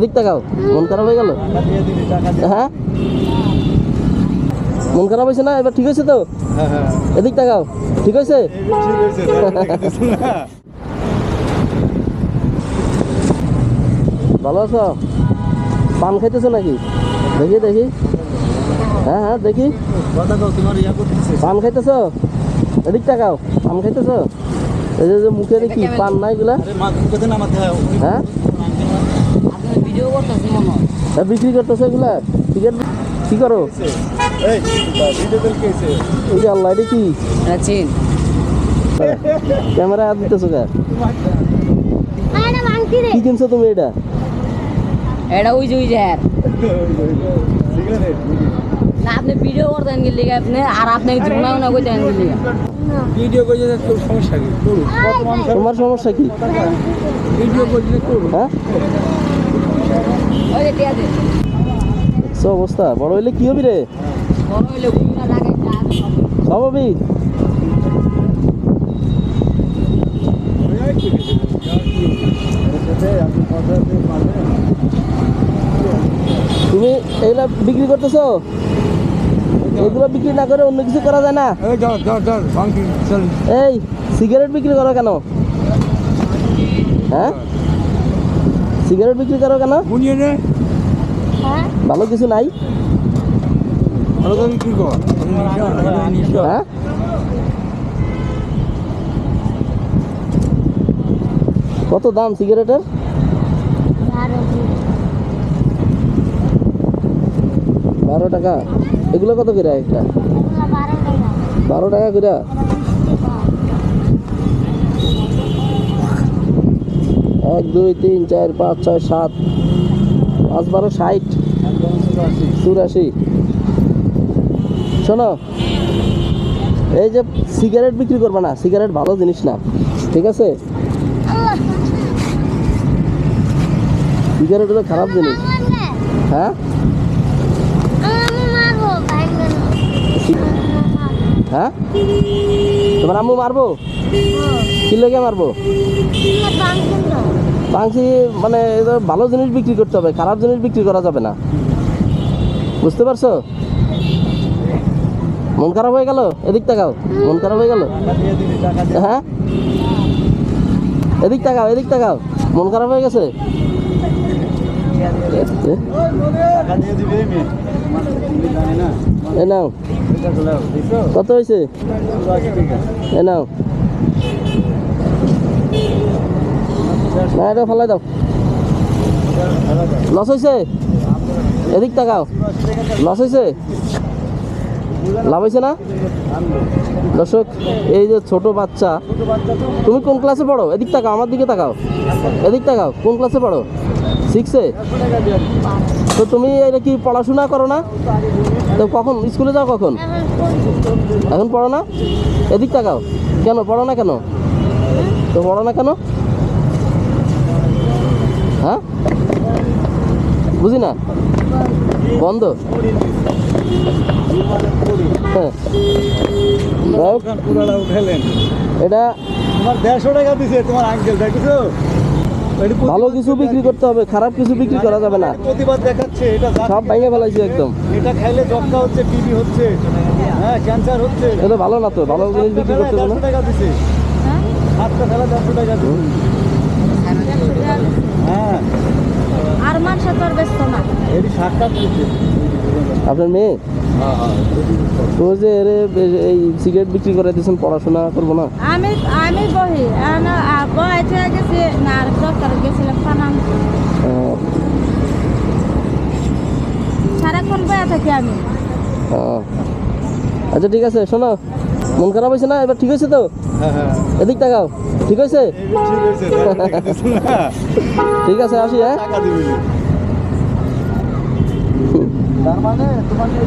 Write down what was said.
এদিক তাকাও মন খারাপ হয়ে গেল? হ্যাঁ? মন খারাপ হয়েছে না? এবার ঠিক হয়েছে তো? এদিক তাকাও ঠিক হয়েছে? ভালো আছো? পান খাইতেছো নাকি? দেখি দেখি। হ্যাঁ হ্যাঁ দেখি। পান খাইতেছো? এদিক তাকাও পান খাইতেছো? এই যে- মুখে দেখি পান নাই এগুলা? হ্যাঁ? ভিডিও করতেছি মনে হয়। বিক্রি করতেছো এগুলা? সিগারেট কি করো? এই যে আল্লাহ এটা কি? ক্যামেরা হাত দিতেছো কা? কিনছো তুমি এটা? এটা ওই যে ওই যে হ্যাঁ। না আপনি ভিডিও করতেন গেলে আপনি আর আপনি করতেন গেলে ভিডিও করে তোর সমস্যা কি? তোমার সমস্যা কি? ভিডিও করলে হ্যাঁ? সে অবস্থা? বড় হইলে কি হবি রে? সব হবি? তুমি এগুলা বিক্রি করতেছো? এগুলো বিক্রি না করে অন্য কিছু করা যায় না? এই সিগারেট বিক্রি করো কেন? হ্যাঁ? সিগারেট বিক্রি করো কেন? ভালো কিছু নাই। হ্যাঁ? কত দাম সিগারেটের? বারো টাকা। এগুলো কত করে একটা? বারো টাকা করে। এক দুই তিন চার পাঁচ ছয় সাত। পাঁচ বারো ষাট। চুরাশি। শোনো এই যে সিগারেট বিক্রি করবে না সিগারেট ভালো জিনিস না ঠিক আছে? সিগারেট হলো খারাপ জিনিস। হ্যাঁ? হ্যাঁ? তোমার আম্মু মারবো? কি লেগে মারবো? পাংশি মানে ভালো জিনিস বিক্রি করতে হবে, খারাপ জিনিস বিক্রি করা যাবে না। বুঝতে পারছ? মন খারাপ হয়ে গেল? এদিক তাকাও, মন খারাপ হয়ে গেল? হ্যাঁ? এদিক তাকাও এদিক তাকাও, মন খারাপ হয়ে গেছে? এ নাও। কত হয়েছে? এ নাও। না এটা ফেলাই দাও। লস হয়েছে এদিক তাকাও। লস হয়েছে লাভ হয়েছে না? দর্শক, এই যে ছোট বাচ্চা, তুমি কোন ক্লাসে পড়ো? এদিক তাকাও, আমার দিকে তাকাও। এদিক তাকাও, কোন ক্লাসে পড়ো? সিক্সে তো তুমি এটা কি পড়াশোনা করো না? তো কখন? স্কুলে যাও কখন? এখন পড়ো না? এদিক তাকাও। কেন? পড়ো না কেন? তো পড়ো না কেন? হ্যাঁ? বুঝি না বন্ধ? হ্যাঁ। এটা তোমার দেড়শো টাকা দিছে তোমার আঙ্কেল দেখেছ? ভালো কিছু বিক্রি করতে হবে খারাপ কিছু বিক্রি করা যাবে না। প্রতিবাদ দেখাচ্ছে এটা সব ভেঙে ফেলাইছি একদম। এটা খাইলে যক্ষা হচ্ছে টিবি হচ্ছে হ্যাঁ ক্যান্সার হচ্ছে। এটা ভালো না তো ভালো জিনিস বিক্রি করতে হবে দেড়শো না টাকা দিছে। সাতটা ফেলা দেড়শো টাকা দিছে। হ্যাঁ আর তো ব্যস্ত না। দিচ্ছে আপনার মেয়ে? তো যে এরে বে- এই সিগারেট বিক্রি করে দিয়েছেন পড়াশোনা করব না? আমি আমি বহি। বহাইতে গেছি না ডক্টর গেছিলাম পানাম। আহ, সারাক্ষণ বয়া থাকি আমি। আচ্ছা ঠিক আছে শোনো। মন খারাপ হয়েছে না? এবার ঠিক হয়েছে তো? হ্যাঁ হ্যাঁ এদিক তাকাও। ঠিক ঠিক আছে ঠিক আছে আসি হ্যাঁ? তার মানে তোমাকে